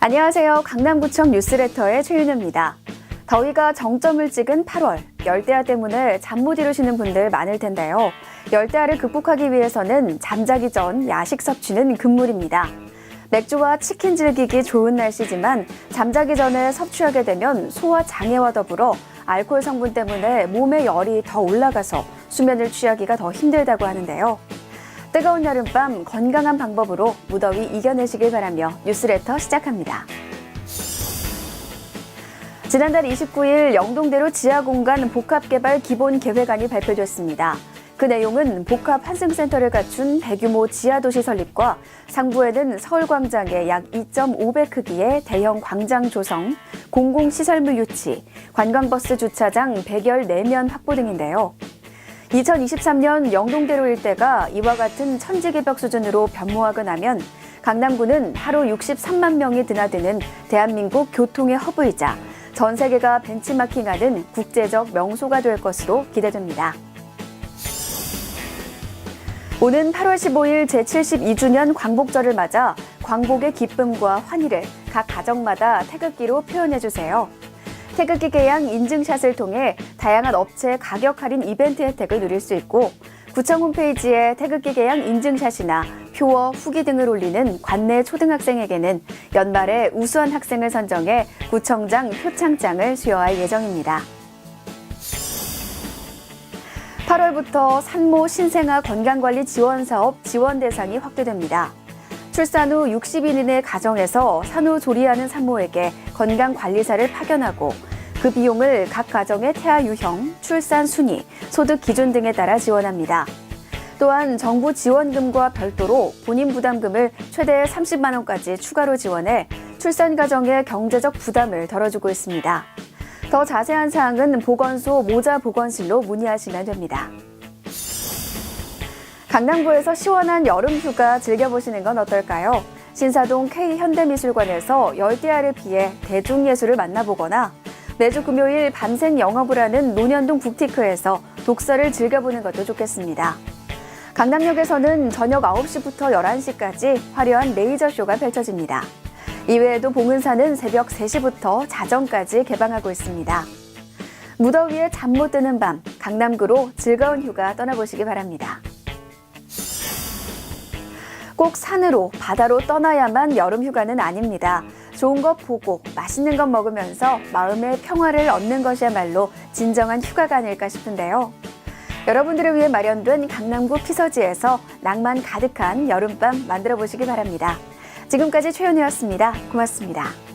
안녕하세요. 강남구청 뉴스레터의 최윤우입니다. 더위가 정점을 찍은 8월, 열대야 때문에 잠 못 이루시는 분들 많을 텐데요. 열대야를 극복하기 위해서는 잠자기 전 야식 섭취는 금물입니다. 맥주와 치킨 즐기기 좋은 날씨지만 잠자기 전에 섭취하게 되면 소화 장애와 더불어 알코올 성분 때문에 몸의 열이 더 올라가서 수면을 취하기가 더 힘들다고 하는데요. 뜨거운 여름밤 건강한 방법으로 무더위 이겨내시길 바라며 뉴스레터 시작합니다. 지난달 29일 영동대로 지하공간 복합개발 기본 계획안이 발표됐습니다. 그 내용은 복합 환승센터를 갖춘 대규모 지하도시 설립과 상부에는 서울광장의 약 2.5배 크기의 대형 광장 조성, 공공시설물 유치, 관광버스 주차장 100여 4면 확보 등인데요. 2023년 영동대로 일대가 이와 같은 천지개벽 수준으로 변모하고 나면 강남구는 하루 63만 명이 드나드는 대한민국 교통의 허브이자 전 세계가 벤치마킹하는 국제적 명소가 될 것으로 기대됩니다. 오는 8월 15일 제72주년 광복절을 맞아 광복의 기쁨과 환희를 각 가정마다 태극기로 표현해 주세요. 태극기 개양 인증샷을 통해 다양한 업체 가격 할인 이벤트 혜택을 누릴 수 있고 구청 홈페이지에 태극기 개양 인증샷이나 표어, 후기 등을 올리는 관내 초등학생에게는 연말에 우수한 학생을 선정해 구청장 표창장을 수여할 예정입니다. 8월부터 산모 신생아 건강관리 지원 사업 지원 대상이 확대됩니다. 출산 후 60일 이내 가정에서 산후조리하는 산모에게 건강관리사를 파견하고 그 비용을 각 가정의 태아 유형, 출산 순위, 소득 기준 등에 따라 지원합니다. 또한 정부 지원금과 별도로 본인 부담금을 최대 30만 원까지 추가로 지원해 출산 가정의 경제적 부담을 덜어주고 있습니다. 더 자세한 사항은 보건소 모자 보건실로 문의하시면 됩니다. 강남구에서 시원한 여름 휴가 즐겨보시는 건 어떨까요? 신사동 K현대미술관에서 열대야를 피해 대중예술을 만나보거나 매주 금요일 밤샘 영업을 하는 논현동 북티크에서 독서를 즐겨보는 것도 좋겠습니다. 강남역에서는 저녁 9시부터 11시까지 화려한 레이저쇼가 펼쳐집니다. 이외에도 봉은사는 새벽 3시부터 자정까지 개방하고 있습니다. 무더위에 잠 못 드는 밤, 강남구로 즐거운 휴가 떠나보시기 바랍니다. 꼭 산으로, 바다로 떠나야만 여름 휴가는 아닙니다. 좋은 것 보고 맛있는 것 먹으면서 마음의 평화를 얻는 것이야말로 진정한 휴가가 아닐까 싶은데요. 여러분들을 위해 마련된 강남구 피서지에서 낭만 가득한 여름밤 만들어 보시기 바랍니다. 지금까지 최연이었습니다. 고맙습니다.